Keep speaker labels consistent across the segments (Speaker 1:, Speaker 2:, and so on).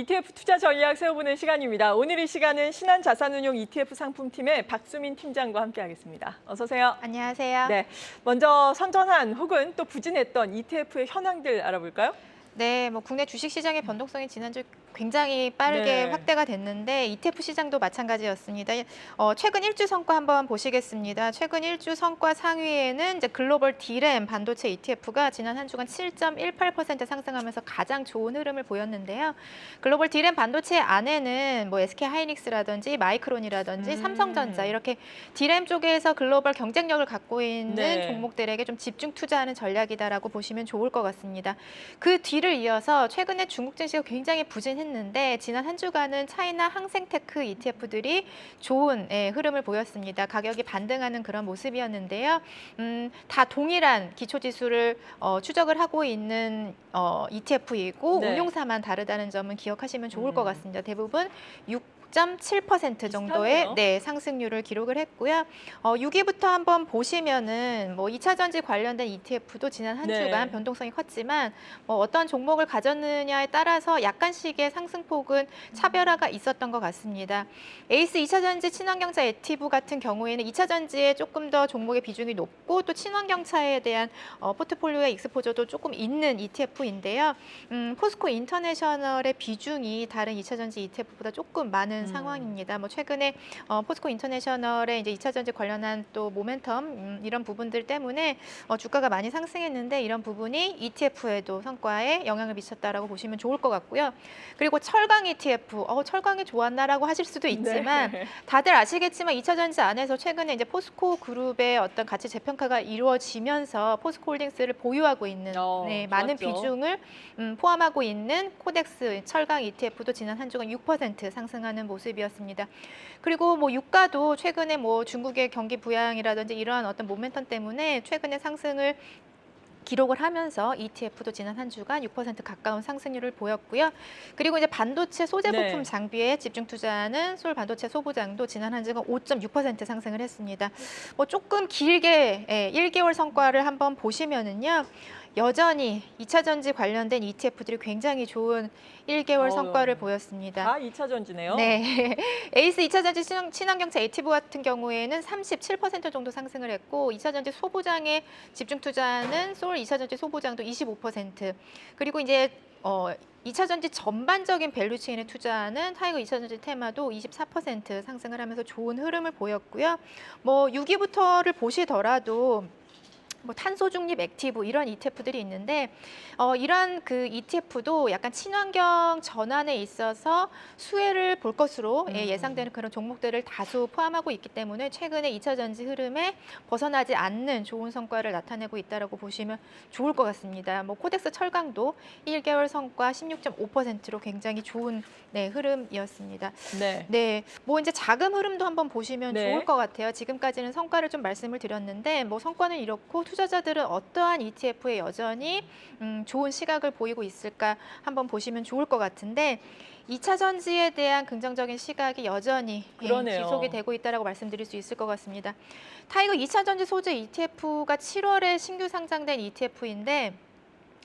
Speaker 1: ETF 투자 전략 세워보는 시간입니다. 오늘 이 시간은 신한자산운용 ETF 상품팀의 박수민 팀장과 함께하겠습니다. 어서 오세요.
Speaker 2: 안녕하세요.
Speaker 1: 네, 먼저 선전한 혹은 또 부진했던 ETF의 현황들 알아볼까요?
Speaker 2: 네, 뭐 국내 주식 시장의 변동성이 지난주 굉장히 빠르게
Speaker 1: 네.
Speaker 2: 확대가 됐는데 ETF 시장도 마찬가지였습니다. 어, 최근 일주 성과 한번 보시겠습니다. 최근 일주 성과 상위에는 이제 글로벌 D램 반도체 ETF가 지난 한 주간 7.18% 상승하면서 가장 좋은 흐름을 보였는데요. 글로벌 D램 반도체 안에는 뭐 SK 하이닉스라든지 마이크론이라든지
Speaker 1: 음.
Speaker 2: 삼성전자 이렇게 D램 쪽에서 글로벌 경쟁력을 갖고 있는
Speaker 1: 네.
Speaker 2: 종목들에게 좀 집중 투자하는 전략이다라고 보시면 좋을 것 같습니다. 그 뒤를 이어서 최근에 중국 증시가 굉장히 부진 했는데 지난 한 주간은 차이나 항생테크 ETF들이 좋은 예, 흐름을 보였습니다. 가격이 반등하는 그런 모습이었는데요. 음, 다 동일한 기초 지수를 어, 추적을 하고 있는 어, ETF이고
Speaker 1: 네.
Speaker 2: 운용사만 다르다는 점은 기억하시면 좋을 것
Speaker 1: 음.
Speaker 2: 같습니다. 대부분 6.7% 정도의.
Speaker 1: 네,
Speaker 2: 상승률을 기록을 했고요. 어, 6위부터 한번 보시면은 뭐 2차 전지 관련된 ETF도 지난 한
Speaker 1: 네.
Speaker 2: 주간 변동성이 컸지만 뭐 어떤 종목을 가졌느냐에 따라서 약간씩의 상승폭은 차별화가 있었던 것 같습니다. 에이스 2차 전지 친환경차 액티브 같은 경우에는 2차 전지에 조금 더 종목의 비중이 높고 또 친환경차에 대한 어, 포트폴리오의 익스포저도 조금 있는 ETF인데요. 음, 포스코 인터내셔널의 비중이 다른 2차 전지 ETF보다 조금 많은
Speaker 1: 음.
Speaker 2: 상황입니다. 뭐 최근에 어, 포스코 인터내셔널의 이제 2차 전지 관련한 또 모멘텀 음, 이런 부분들 때문에 어, 주가가 많이 상승했는데 이런 부분이 ETF에도 성과에 영향을 미쳤다라고 보시면 좋을 것 같고요. 그리고 철강 ETF, 어, 철강이 좋았나라고 하실 수도 있지만
Speaker 1: 네.
Speaker 2: 다들 아시겠지만 2차 전지 안에서 최근에 이제 포스코 그룹의 어떤 가치 재평가가 이루어지면서 포스코 홀딩스를 보유하고 있는
Speaker 1: 어,
Speaker 2: 네, 많은. 비중을 음, 포함하고 있는 코덱스 철강 ETF도 지난 한 주간 6% 상승하는 모습이었습니다. 그리고 뭐 유가도 최근에 뭐 중국의 경기 부양이라든지 이러한 어떤 모멘텀 때문에 최근에 상승을 기록을 하면서 ETF도 지난 한 주간 6% 가까운 상승률을 보였고요. 그리고 이제 반도체 소재 부품
Speaker 1: 네.
Speaker 2: 장비에 집중 투자하는 솔 반도체 소부장도 지난 한 주간 5.6% 상승을 했습니다. 뭐 조금 길게 예, 1개월 성과를 한번 보시면은요. 여전히 2차 전지 관련된 ETF들이 굉장히 좋은 1개월
Speaker 1: 어,
Speaker 2: 성과를 보였습니다.
Speaker 1: 다 2차 전지네요.
Speaker 2: 네. 에이스 2차 전지 친환- 친환경차 에이티브 같은 경우에는 37% 정도 상승을 했고 2차 전지 소부장에 집중 투자하는 솔 2차 전지 소부장도 25%. 그리고 이제 어 2차 전지 전반적인 밸류체인에 투자하는 타이거 2차 전지 테마도 24% 상승을 하면서 좋은 흐름을 보였고요. 뭐 6위부터를 보시더라도 뭐 탄소 중립 액티브 이런 ETF들이 있는데 어, 이런 그 ETF도 약간 친환경 전환에 있어서 수혜를 볼 것으로 예,
Speaker 1: 음.
Speaker 2: 예 상되는 그런 종목들을 다수 포함하고 있기 때문에 최근에 2차 전지 흐름에 벗어나지 않는 좋은 성과를 나타내고 있다라고 보시면 좋을 것 같습니다. 뭐 코덱스 철강도 1개월 성과 16.5%로 굉장히 좋은 네, 흐름이었습니다.
Speaker 1: 네.
Speaker 2: 네, 뭐 이제 자금 흐름도 한번 보시면
Speaker 1: 네.
Speaker 2: 좋을 것 같아요. 지금까지는 성과를 좀 말씀을 드렸는데, 뭐 성과는 이렇고 투자자들은 어떠한 ETF에 여전히 음, 좋은 시각을 보이고 있을까 한번 보시면 좋을 것 같은데. 2차 전지에 대한 긍정적인 시각이 여전히 예. 지속이 되고 있다라고 말씀드릴 수 있을 것 같습니다. 타이거 2차 전지 소재 ETF가 7월에 신규 상장된 ETF인데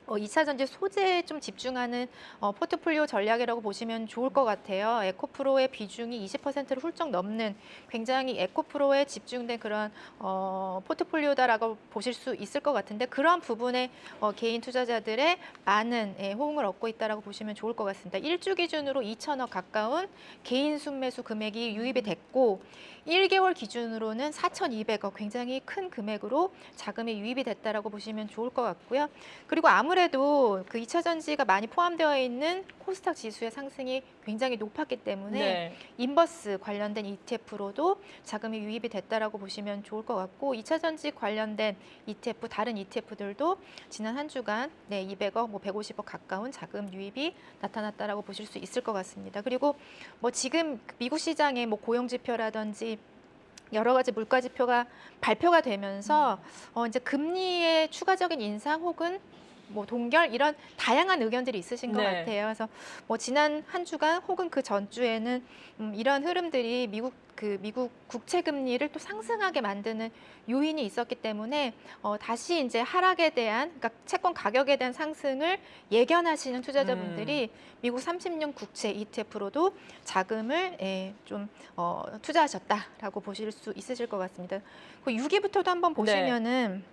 Speaker 2: 어, 2차 전지 소재에 좀 집중하는 어, 포트폴리오 전략이라고 보시면 좋을 것 같아요. 에코프로의 비중이 20%를 훌쩍 넘는 굉장히 에코프로에 집중된 그런 어, 포트폴리오다라고 보실 수 있을 것 같은데 그런 부분에 어, 개인 투자자들의 많은 예, 호응을 얻고 있다라고 보시면 좋을 것 같습니다. 일주 기준으로 2천억 가까운 개인 순매수 금액이 유입이 됐고 1개월 기준으로는 4,200억 굉장히 큰 금액으로 자금이 유입이 됐다라고 보시면 좋을 것 같고요. 그리고 아무 래도 그 2차 전지가 많이 포함되어 있는 코스닥 지수의 상승이 굉장히 높았기 때문에
Speaker 1: 네.
Speaker 2: 인버스 관련된 ETF로도 자금이 유입이 됐다라고 보시면 좋을 것 같고 2차 전지 관련된 ETF 다른 ETF들도 지난 한 주간 네 200억 뭐 150억 가까운 자금 유입이 나타났다라고 보실 수 있을 것 같습니다. 그리고 뭐 지금 미국 시장의 뭐 고용 지표라든지 여러 가지 물가 지표가 발표가 되면서 어 이제 금리의 추가적인 인상 혹은 뭐 동결 이런 다양한 의견들이 있으신 것
Speaker 1: 네.
Speaker 2: 같아요. 그래서 뭐 지난 한 주간 혹은 그 전주에는 음, 이런 흐름들이 미국 그 미국 국채 금리를 또 상승하게 만드는 요인이 있었기 때문에 어, 다시 이제 하락에 대한 그러니까 채권 가격에 대한 상승을 예견하시는 투자자분들이 미국 30년 국채 ETF로도 자금을 예, 좀 어, 투자하셨다라고 보실 수 있으실 것 같습니다. 그 6위부터도 한번 보시면은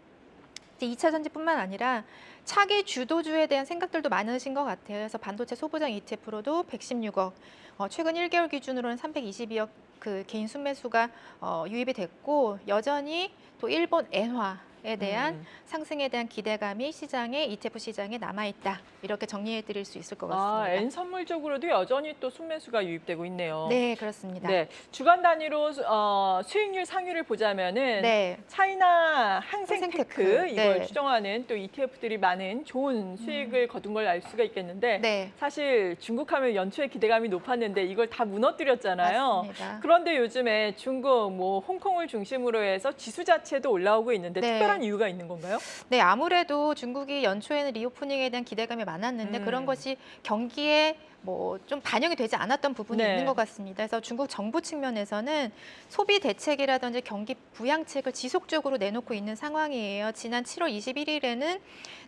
Speaker 2: 이제 2차 전지뿐만 아니라 차기 주도주에 대한 생각들도 많으신 것 같아요. 그래서 반도체 소부장 ETF로도 116억, 어, 최근 1개월 기준으로는 322억 그 개인 순매수가 어, 유입이 됐고 여전히 또 일본 엔화에 대한
Speaker 1: 음.
Speaker 2: 상승에 대한 기대감이 시장에 ETF 시장에 남아 있다. 이렇게 정리해 드릴 수 있을 것 같습니다.
Speaker 1: 아, N 선물 쪽으로도 여전히 또 순매수가 유입되고 있네요.
Speaker 2: 네, 그렇습니다.
Speaker 1: 네, 주간 단위로 어, 수익률 상위를 보자면은
Speaker 2: 네.
Speaker 1: 차이나
Speaker 2: 항생테크
Speaker 1: 이걸
Speaker 2: 네.
Speaker 1: 추정하는 또 ETF들이 많은 좋은 수익을 거둔 걸 알 수가 있겠는데
Speaker 2: 네.
Speaker 1: 사실 중국 하면 연초에 기대감이 높았는데 이걸 다 무너뜨렸잖아요.
Speaker 2: 맞습니다.
Speaker 1: 그런데 요즘에 중국, 뭐 홍콩을 중심으로 해서 지수 자체도 올라오고 있는데
Speaker 2: 네.
Speaker 1: 특별한 이유가 있는 건가요?
Speaker 2: 네, 아무래도 중국이 연초에는 리오프닝에 대한 기대감이 많았는데
Speaker 1: 음.
Speaker 2: 그런 것이 경기에 뭐 좀 반영이 되지 않았던 부분이
Speaker 1: 네.
Speaker 2: 있는 것 같습니다. 그래서 중국 정부 측면에서는 소비 대책이라든지 경기 부양책을 지속적으로 내놓고 있는 상황이에요. 지난 7월 21일에는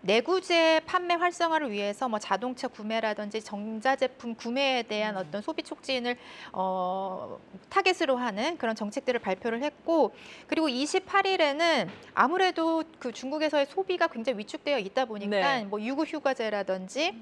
Speaker 2: 내구재 판매 활성화를 위해서 뭐 자동차 구매라든지 전자제품 구매에 대한
Speaker 1: 음.
Speaker 2: 어떤 소비 촉진을 어, 타겟으로 하는 그런 정책들을 발표를 했고 그리고 28일에는 아무래도 그 중국에서의 소비가 굉장히 위축되어 있다 보니까
Speaker 1: 네.
Speaker 2: 뭐 유급 휴가제라든지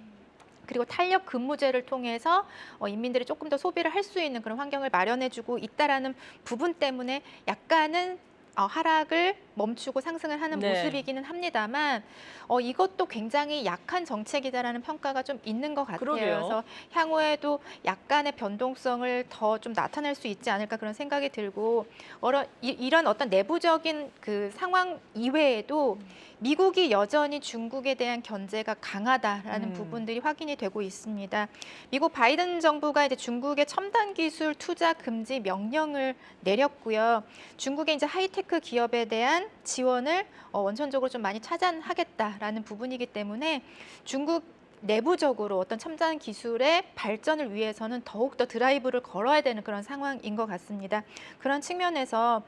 Speaker 2: 그리고 탄력 근무제를 통해서 어, 인민들이 조금 더 소비를 할 수 있는 그런 환경을 마련해주고 있다라는 부분 때문에 약간은 어, 하락을 멈추고 상승을 하는
Speaker 1: 네.
Speaker 2: 모습이기는 합니다만 어, 이것도 굉장히 약한 정책이다라는 평가가 좀 있는 것 같아요.
Speaker 1: 그러게요.
Speaker 2: 그래서 향후에도 약간의 변동성을 더 좀 나타낼 수 있지 않을까 그런 생각이 들고 어러, 이, 이런 어떤 내부적인 그 상황 이외에도 미국이 여전히 중국에 대한 견제가 강하다라는
Speaker 1: 음.
Speaker 2: 부분들이 확인이 되고 있습니다. 미국 바이든 정부가 이제 중국의 첨단 기술 투자 금지 명령을 내렸고요. 중국의 이제 하이테크 기업에 대한 지원을 어, 원천적으로 좀 많이 차단하겠다라는 부분이기 때문에 중국 내부적으로 어떤 첨단 기술의 발전을 위해서는 더욱더 드라이브를 걸어야 되는 그런 상황인 것 같습니다. 그런 측면에서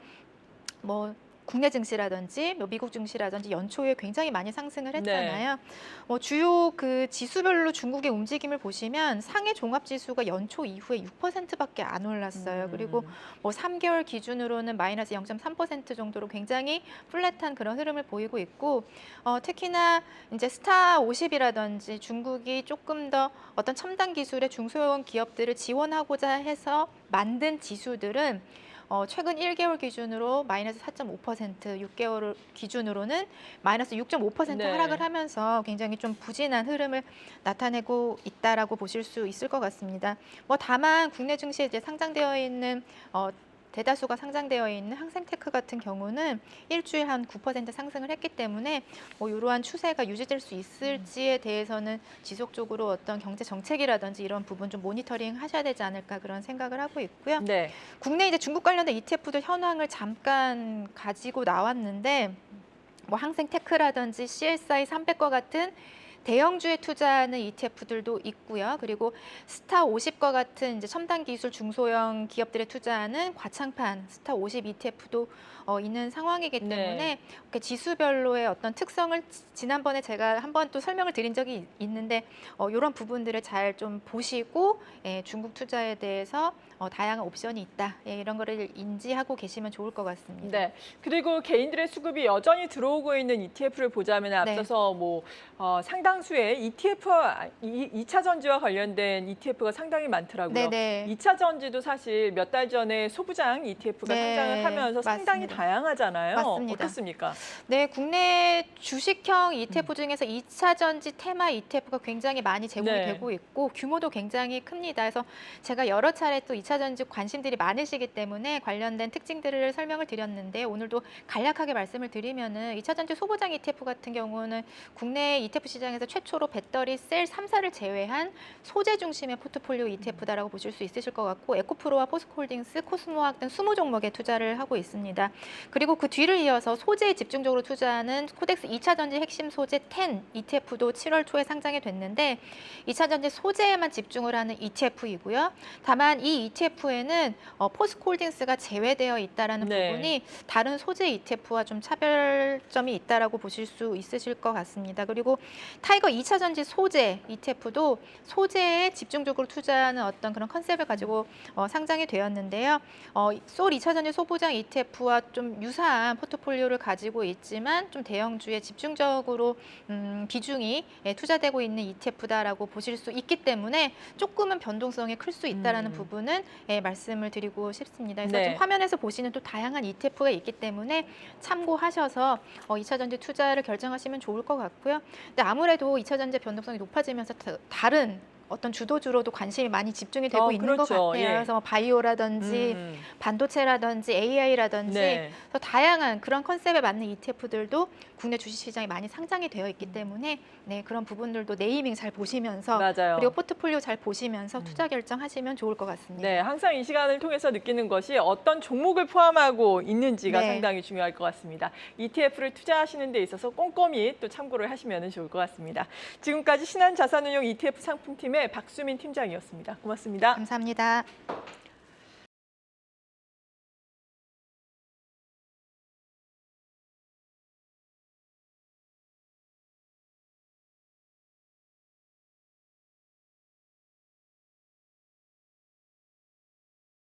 Speaker 2: 뭐 국내 증시라든지 뭐 미국 증시라든지 연초에 굉장히 많이 상승을 했잖아요. 뭐 주요 그 지수별로 중국의 움직임을 보시면 상해 종합 지수가 연초 이후에 6%밖에 안 올랐어요.
Speaker 1: 음.
Speaker 2: 그리고 뭐 3개월 기준으로는 마이너스 0.3% 정도로 굉장히 플랫한 그런 흐름을 보이고 있고 어, 특히나 이제 스타 50이라든지 중국이 조금 더 어떤 첨단 기술의 중소형 기업들을 지원하고자 해서 만든 지수들은 어, 최근 1개월 기준으로 마이너스 4.5%, 6개월 기준으로는 마이너스 6.5%
Speaker 1: 네.
Speaker 2: 하락을 하면서 굉장히 좀 부진한 흐름을 나타내고 있다라고 보실 수 있을 것 같습니다. 뭐 다만 국내 증시에 이제 상장되어 있는 어, 대다수가 상장되어 있는 항생테크 같은 경우는 일주일 한 9% 상승을 했기 때문에 뭐 이러한 추세가 유지될 수 있을지에 대해서는 지속적으로 어떤 경제 정책이라든지 이런 부분 좀 모니터링 하셔야 되지 않을까 그런 생각을 하고 있고요.
Speaker 1: 네.
Speaker 2: 국내 이제 중국 관련된 ETF들 현황을 잠깐 가지고 나왔는데 뭐 항생테크라든지 CSI 300과 같은 대형주에 투자하는 ETF들도 있고요. 그리고 스타 50과 같은 이제 첨단 기술 중소형 기업들에 투자하는 과창판 스타 50 ETF도 어, 있는 상황이기
Speaker 1: 네.
Speaker 2: 때문에 이렇게 지수별로의 어떤 특성을 지- 지난번에 제가 한번 또 설명을 드린 적이 있- 있는데 어, 이런 부분들을 잘 좀 보시고 예, 중국 투자에 대해서 어, 다양한 옵션이 있다 예, 이런 거를 인지하고 계시면 좋을 것 같습니다.
Speaker 1: 네. 그리고 개인들의 수급이 여전히 들어오고 있는 ETF를 보자면
Speaker 2: 네.
Speaker 1: 앞서서 뭐 어, 상당 수의 ETF와 이, 2차 전지와 관련된 ETF가 상당히 많더라고요.
Speaker 2: 네네.
Speaker 1: 2차 전지도 사실 몇 달 전에 소부장 ETF가
Speaker 2: 네,
Speaker 1: 상장을 하면서 상당히
Speaker 2: 맞습니다.
Speaker 1: 다양하잖아요.
Speaker 2: 맞습니다.
Speaker 1: 어떻습니까?
Speaker 2: 네, 국내 주식형 ETF
Speaker 1: 음.
Speaker 2: 중에서 2차 전지 테마 ETF가 굉장히 많이 제공이
Speaker 1: 네.
Speaker 2: 되고 있고 규모도 굉장히 큽니다. 그래서 제가 여러 차례 또 2차 전지 관심들이 많으시기 때문에 관련된 특징들을 설명을 드렸는데 오늘도 간략하게 말씀을 드리면은 2차 전지 소부장 ETF 같은 경우는 국내 ETF 시장에서 시장에서 최초로 배터리 셀 3사를 제외한 소재 중심의 포트폴리오 ETF다라고 보실 수 있으실 것 같고 에코프로와 포스코홀딩스, 코스모학 등 20종목에 투자를 하고 있습니다. 그리고 그 뒤를 이어서 소재에 집중적으로 투자하는 코덱스 2차 전지 핵심 소재 10 ETF도 7월 초에 상장이 됐는데 2차 전지 소재에만 집중을 하는 ETF이고요. 다만 이 ETF에는 어, 포스코홀딩스가 제외되어 있다라는
Speaker 1: 네.
Speaker 2: 부분이 다른 소재 ETF와 좀 차별점이 있다라고 보실 수 있으실 것 같습니다. 그리고 타 이거 2차 전지 소재 ETF도 소재에 집중적으로 투자하는 어떤 그런 컨셉을 가지고 어, 상장이 되었는데요. 어, 솔 2차 전지 소부장 ETF와 좀 유사한 포트폴리오를 가지고 있지만 좀 대형주에 집중적으로 음, 비중이 예, 투자되고 있는 ETF다라고 보실 수 있기 때문에 조금은 변동성이 클 수 있다라는
Speaker 1: 음.
Speaker 2: 부분은 예, 말씀을 드리고 싶습니다. 그래서
Speaker 1: 네.
Speaker 2: 좀 화면에서 보시는 또 다양한 ETF가 있기 때문에 참고하셔서 어, 2차 전지 투자를 결정하시면 좋을 것 같고요. 근데 아무래도 2차 전지 변동성이 높아지면서 다- 다른 어떤 주도주로도 관심이 많이 집중이 되고
Speaker 1: 어,
Speaker 2: 있는 것
Speaker 1: 그렇죠.
Speaker 2: 같아요.
Speaker 1: 예.
Speaker 2: 그래서 뭐 바이오라든지
Speaker 1: 음.
Speaker 2: 반도체라든지 AI라든지
Speaker 1: 네.
Speaker 2: 다양한 그런 컨셉에 맞는 ETF들도 국내 주식시장에 많이 상장이 되어 있기 때문에 네, 그런 부분들도 네이밍 잘 보시면서
Speaker 1: 맞아요.
Speaker 2: 그리고 포트폴리오 잘 보시면서
Speaker 1: 음.
Speaker 2: 투자 결정하시면 좋을 것 같습니다.
Speaker 1: 네, 항상 이 시간을 통해서 느끼는 것이 어떤 종목을 포함하고 있는지가
Speaker 2: 네.
Speaker 1: 상당히 중요할 것 같습니다. ETF를 투자하시는 데 있어서 꼼꼼히 또 참고를 하시면 좋을 것 같습니다. 지금까지 신한자산운용 ETF 상품 팀의 박수민 팀장이었습니다. 고맙습니다.
Speaker 2: 감사합니다.